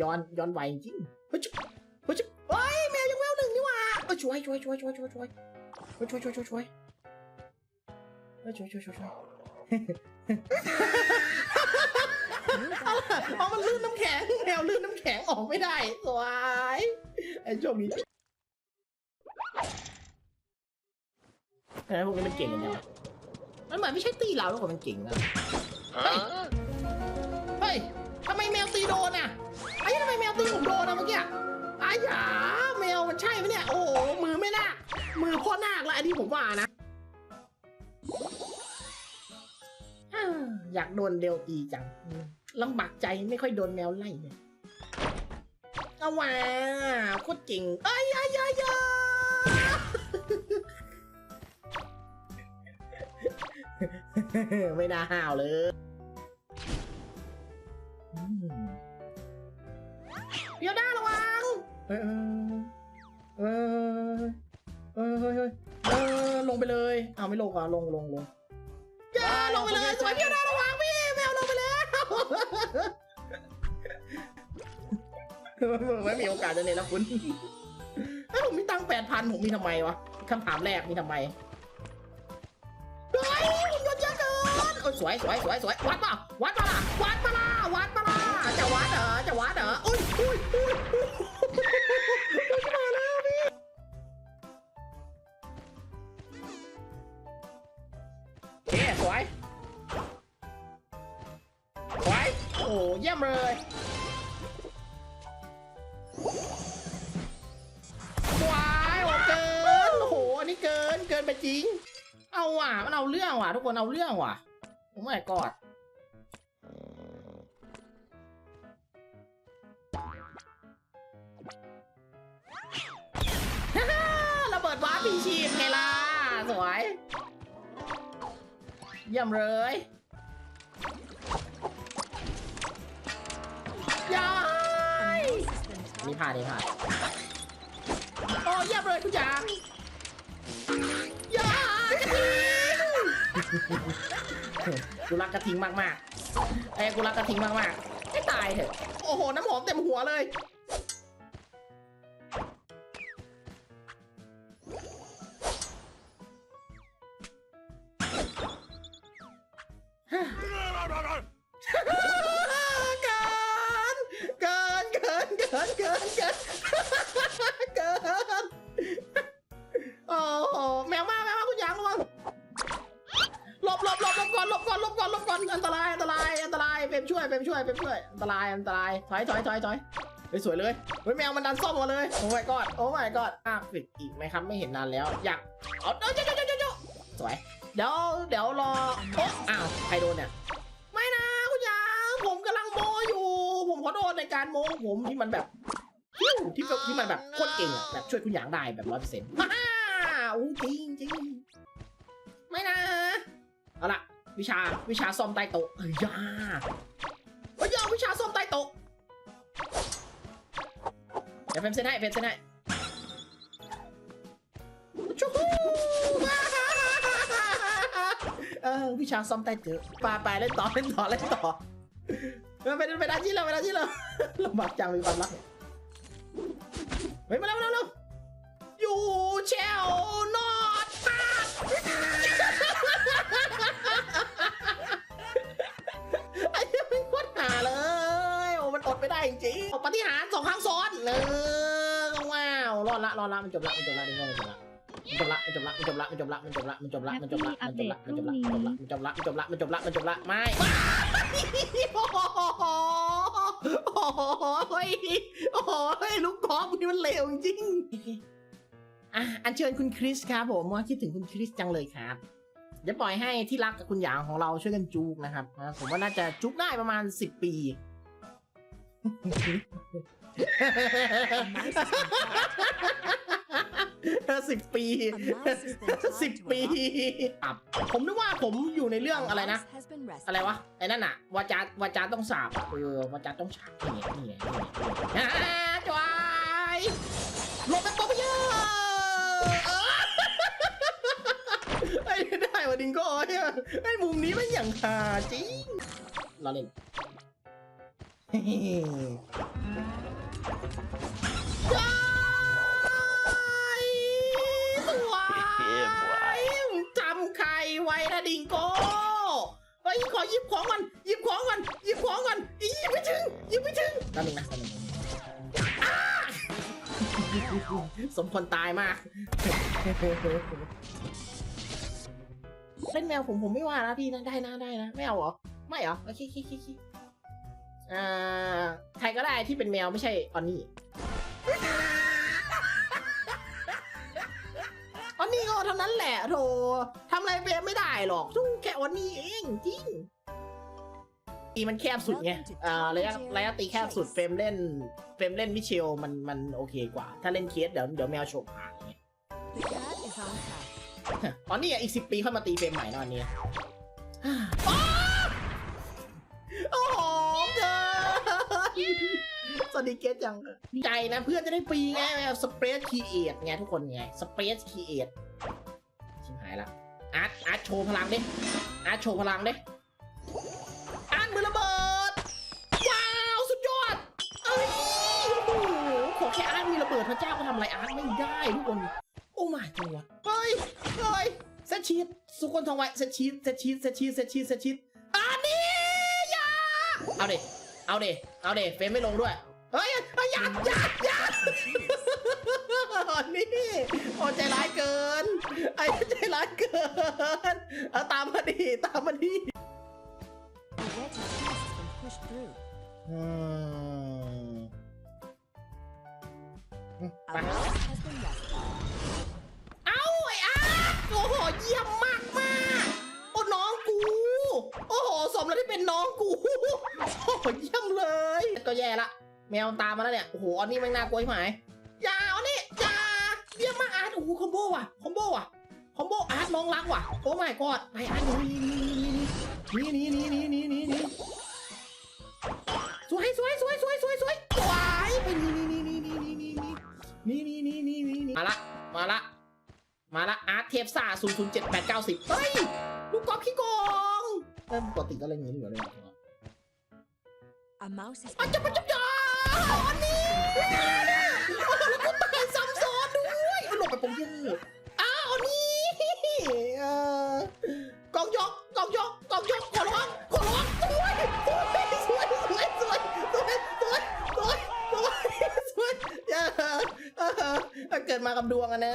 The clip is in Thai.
ย้อนย้อนไวจริงเฮ้ยเฮ้ยเฮ้ยแมวยังแมวหนึ่งนี่หว่าเอ้ยช่วยช่วยช่วยช่วยช่วยช่วยเฮ้ยช่วยช่วยช่วยช่วยเฮ้ยช่วยช่วยช่วยช่วยเอามันลื่นน้ำแข็งแมวลื่นน้ำแข็งออกไม่ได้สวยไอ้โชคดีไอ้พวกนี้มันเก่งกันยังมันเหมือนไม่ใช่ตีเราแล้วกว่ามันเก่งนะเฮ้ยเฮ้ยทำไมแมวตีโดนอะ ผมโดนอะเมื่อกี้ไอ้หยาแมวมันใช่ไหมเนี่ย โอ้โหมือไม่น่ามือพ่อนาคละอันนี้ผมว่านะอยากโดนเดวตีจังลำบากใจไม่ค่อยโดนแมวไล่เลยเอาว่าโคตรเก่งเอ้ยยายายาไม่น่าห้าวเลย เออเออเออเฮ้ยเฮ้ยเออลงไปเลยเอาไม่ลงอะลงลงลงอย่าลงไปเลยสวยเดี๋ยวด้าระวังพี่แมวลงไปแล้วไม่มีโอกาสจะเนี่ยนะคุณถ้าผมมีตังแปดพันผมมีทำไมวะคำถามแรกมีทำไมเฮ้ยผมโดนเยอะเกินโอ้ยสวยสวยสวยสวยวัดเปล่าวัดเปล่าล่ะวัดเปล่าล่ะวัดเปล่าล่ะจะวัดเหรอจะวัดเหรออุ้ยอุ้ยอุ้ย เคสวยสวยโอ้เยี่ยมเลยสวยโอ้เกินโอ้โหอันนี้เกินเกินไปจริง เอาว่ะมันเอาเรื่องว่ะ ทุกคนเอาเรื่องว่ะผมไม่กอดระเบิดว้าร์ปปีชีพไงล่ะสวย เยี่ยมเลยยายนี่ผ่านนี่ผ่านโอ้เยี่ยมเลยทุกอย่างยายกูรักกระทิงมากๆไอ้ยกูรักกระทิงมากๆให้ตายเถอะ โอ้โห น้ำหอมเต็มหัวเลย วยเฟรมช่วยอันตรายอันตรายถอยถอยถอยถอยเฮ้ยสวยเลยเฮ้ยแมวมันดันซ่อมมาเลยโอ้ my god โอ้ my god อะฟิกอีกไหมครับไม่เห็นนานแล้ว อยากเอาเดี๋ยวเดี๋ยวเดี๋ยวสวยเดี๋ยวเดี๋ยวรอโอ๊ะอ้าวใครโดนเนี่ยไม่นะคุณยางผมกำลังโมอยู่ ผมขอโทษในการโมผมที่มันแบบที่แบบที่มันแบบโคตรเก่งอะแบบช่วยคุณหยางได้แบบร้อยเปอร์เซ็นต์ฮ่าอู้จริงจริงไม่นะเอาละวิชาวิชาซ่อมใต้โต๊ะเฮ้ยยา ฮ้ยยาวิชาซ่อมใต้โต๊ะเดี๋ยวเฟมเซนให้เฟมเซนให้ชูเออวิชาซ่อมใต้โต๊ะไปไปเล่นต่อเล่นต่อเล่นต่อไปไปไปด้านที่เราไปด้านที่เราลำบากจังมีความรักเฮ้ยมาแล้วมาแล้วอยู่เชลโน รอดละรอดละมันจบละมันจบละนี่ก็มันจบละมันจบละมันจบละมันจบละมันจบละมันจบละมันจบละมันจบละมันจบละมันจบละมันจบละมันจบละมันจบละมันจบละมันจบละไม่โอ้โหโอ้โหโอ้โหลูกกอล์ฟนี่มันเลวจริงอะอันเชิญคุณคริสครับผมว่าคิดถึงคุณคริสจังเลยครับเดี๋ยวปล่อยให้ที่รักกับคุณหยางของเราช่วยกันจูกนะครับนะผมว่าน่าจะจุกได้ประมาณสิบปี สิบปีสิบปีอับผมนึกว่าผมอยู่ในเรื่องอะไรนะอะไรวะไอ้นั่นอะวาจาวาจาต้องสาบอะเออวาจาต้องฉาบนี่ไงนี่ไงนี่ไงอ่าจวายหลบไปป๊อปเยอะไอ้ได้วะดิงโก้เนี่ยไอ้มุมนี้มันอย่างหาจริงเราเล่นเท่บวย จำใครไว้นะดิงโก้เฮ้ยขอหยิบของก่อนหยิบของก่อนหยิบของก่อนอีหยิบไม่ถึงหยิบไม่ถึงแป๊บนึงนะแป๊บนึงอ้าสมควรตายมาก เล่นแมวผมผมไม่ว่านะพี่นะได้นะได้นะ ไม่เอาเหรอ ไม่เหรอโอเคโอเคโอเคโอ่าใครก็ได้ที่เป็นแมวไม่ใช่ออนนี่ออนนี่ก็เท่านั้นแหละโธทำอะไรเฟมไม่ได้หรอกสู้แค่ออนนี่เองจริงตีมันแคบสุดไงอ่าระยะระยะตีแคบสุดเฟรมเล่นเฟรมเล่นมิเชลมันมันโอเคกว่า ถ้าเล่นเคสเดี๋ยวเดี๋ยวแมวโฉบหางไง The cat is on top. ตอนนี้อีกสิบปีค่อยมาตีเฟรมใหม่นะวันนี้ สวัสดีเกสจังใจนะเพื่อนจะได้ฟรีไงแบบสเปรดคีเอทไงทุกคนไงสเปรดคีเอทชิมหายละอาร์ตอาร์ตโชว์พลังดิอาร์ตโชว์พลังดิอาร์ตมือระเบิด ว้าว สุดยอด เอ้ยโอ้โหขอแค่อาร์ตมีระเบิดพระเจ้าก็ทำอะไรอาร์ตไม่ได้ทุกคน โอ้มาตัวเฮ้ยเฮ้ยเซตชีตสุกนทองไว้เซตชีตเซตชีตเซตชีตเซตชีตเซตชีตอันนี้ยาเอาเด็เอาเด็เอาเด็เฟรมไม่ลงด้วย เฮ้ยเฮ้ยอย่าอย่าอย่าอันนี้โอ้ใจร้ายเกิน ไอ้ใจร้ายเกินเอาตามมาดิตามมาดิ The wedge has been pushed through. อืม A ไป mouse has been rescued. เอ้าไอ้อาร์ตโอ้โหเยี่ยมมากมากโอ้น้องกู โอ้โหสมแล้วที่เป็นน้องกู โอ้โหเยี่ยมเลย ก็แย่ละ แมวตามมาแล้วเนี่ย โอ้โห อันนี้แม่งน่ากลัวใช่ไหมอย่าอานี่อย่าเยี่ยมมากอาร์ตโอ้โหคอมโบว่ะ คอมโบว่ะ คอมโบอาร์ตน้องรักว่ะ โอ้ my god ไปอาร์ตนี่นี่นี่นี่นี่นี่นี่นี่สวยสวยสวยสวยสวยสวยสวยไปนี่นี่นี่นี่นี่นี่นี่นี่นี่นี่นี่นี่มาละ มาละ มาละอาร์ตเทปซ่า0 0 7 8 9 10เจ็ดแปดเก้าสิบเฮ้ย ลูกกอล์ฟขี้โกงเออปกติก็เล่นอย่างนี้อยู่แล้ว A mouse has อาจ been จะปัจ caught. จับยา อันนี้แล้วก็ตายซ้ำซ้อนด้วยเอาหลบไปผมยืดอ้าวอันนี้เออกองยกกองยกกองยกขอร้องขอร้องสวยสวยสวยสวยสวยสวยสวยสวยสวยสวยอย่าเออเกิดมากับดวงอะนะ